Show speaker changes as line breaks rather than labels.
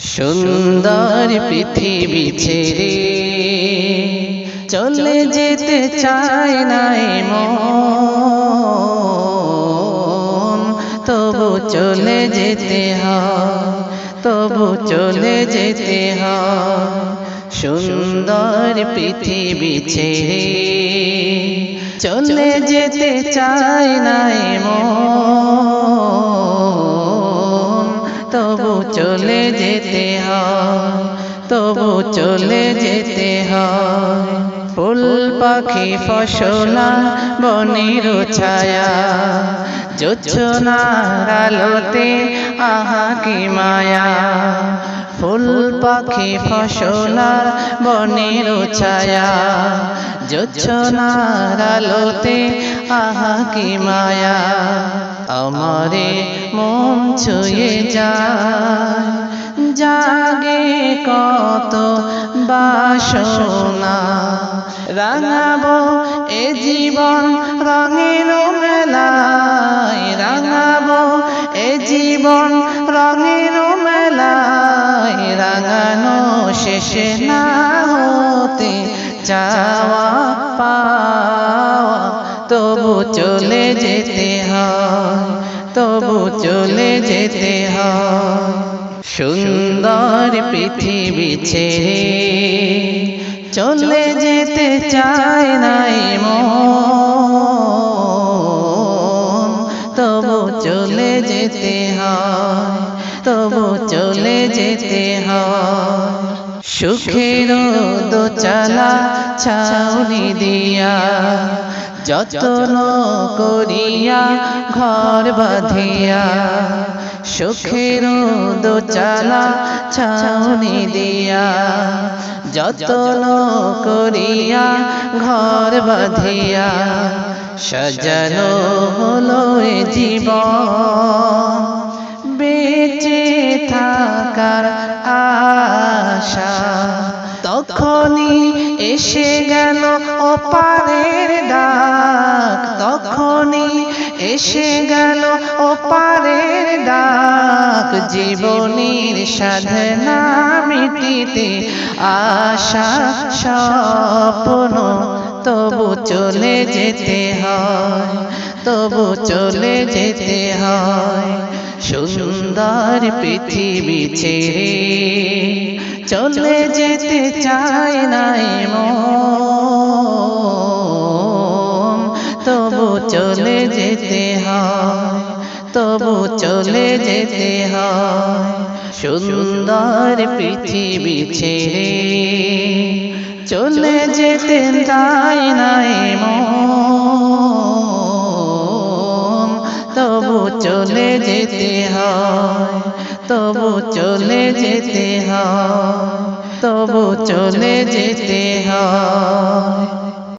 সুন্দর পৃথিবী ছেড়ে চলে যেতে চায় নাই মন তবু চলে যেতে হয়। তবু চলে যেতে হয়। সুন্দর পৃথিবী ছেড়ে চলে যেতে চায় নাই মন চলে যেতে হয়, তবু চলে যেতে হয়। ফুল পাখি ফসলা, বনের ছায়া, জোছনার আহা কি মায়া। ফুল পাখি ফসলা, বনের ছায়া, জোছনার আহা কি মায়া। আমারে মন ছুঁয়ে যায়। জাগে কত বাসনা। রাঙাবো এ জীবন রঙের মেলায়। রাঙাবো এ জীবন রঙের মেলায়। রাঙানো শেষে না হতে চাওয়া পাওয়া তবু চলে যেতে হয়, তবু চলে যেতে হয়। সুন্দর পৃথিবী ছেড়ে চলে যেতে চায় নাই তবু চলে যেতে হয়, তবু চলে যেতে হয়। সুখের দোচালা ছাউনি দিয়া যতন করিয়া ঘর বাঁধিয়া সুখের দোচালা ছাউনি দিয়া যতন করিয়া ঘর বাঁধিয়া সাজানো হলো জীব বেঁচে থাকার আশা তখনই এসে গেল ওপারের ডাক, তখনই এসে গেল অপারের ডাক। জীবনের সাধনা মিটিতে আশা, স্বপ্ন, তবু চলে যেতে হয়, তবু চলে যেতে হয়। সুন্দর পৃথিবী ছেড়ে চলে যেতে চায় নাই মন তবু চলে যেতে হয়, তবু চলে যেতে হয়। সুন্দর পৃথিবী ছেড়ে চলে যেতে চায় নাই মন তবু চলে যেতে হয়। তবু চলে যেতে হয় তবু চলে যেতে হয়।